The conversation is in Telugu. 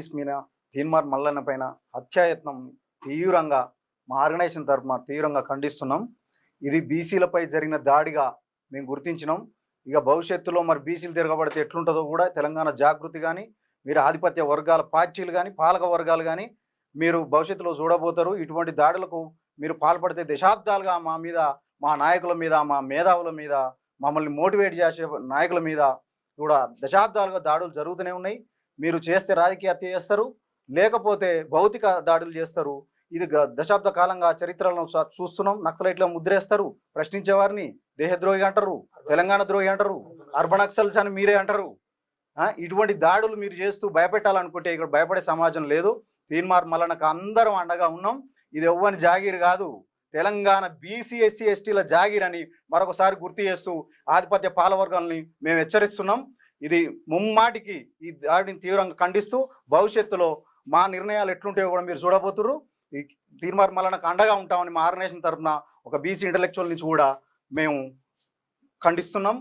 మీద తీన్మార్ మల్లన్న పైన హత్యాయత్నం తీవ్రంగా మా ఆర్గనైజేషన్ తరఫున తీవ్రంగా ఖండిస్తున్నాం. ఇది బీసీలపై జరిగిన దాడిగా మేము గుర్తించినాం. ఇక భవిష్యత్తులో మరి బీసీలు తిరగబడితే ఎట్లుంటుందో కూడా తెలంగాణ జాగృతి కానీ మీరు ఆధిపత్య వర్గాల పార్టీలు కానీ పాలక వర్గాలు కానీ మీరు భవిష్యత్తులో చూడబోతారు. ఇటువంటి దాడులకు మీరు పాల్పడితే దశాబ్దాలుగా మా మీద మా నాయకుల మీద మా మేధావుల మీద మమ్మల్ని మోటివేట్ చేసే నాయకుల మీద కూడా దశాబ్దాలుగా దాడులు జరుగుతూనే ఉన్నాయి. మీరు చేస్తే రాజకీయ హత్య చేస్తారు లేకపోతే భౌతిక దాడులు చేస్తారు. ఇది దశాబ్ద కాలంగా చరిత్రలను చూస్తున్నాం. నక్సలైట్లో ముద్రేస్తారు. ప్రశ్నించే వారిని దేహద్రోహి అంటారు తెలంగాణ ద్రోహి అంటారు అర్బన్ నక్సల్స్ అని మీరే అంటారు. ఇటువంటి దాడులు మీరు చేస్తూ భయపెట్టాలనుకుంటే ఇక్కడ భయపడే సమాజం లేదు. తీన్మార్ మల్లనకు అందరం అండగా ఉన్నాం. ఇది ఎవ్వని జాగీర్ కాదు. తెలంగాణ బీసీ ఎస్సీ ఎస్టీల జాగీర్ అని మరొకసారి గుర్తు చేస్తూ ఆధిపత్య పాలవర్గాల్ని మేము హెచ్చరిస్తున్నాం. ఇది ముమ్మాటికి ఈ దాడిని తీవ్రంగా ఖండిస్తూ భవిష్యత్తులో మా నిర్ణయాలు ఎట్లుంటాయో కూడా మీరు చూడబోతున్నారు ఈ తీర్మార్ మల్లనకు అండగా ఉంటామని మా ఆర్గనైజేషన్ తరఫున ఒక బీసీ ఇంటలెక్చువల్ నుంచి కూడా మేము ఖండిస్తున్నాం.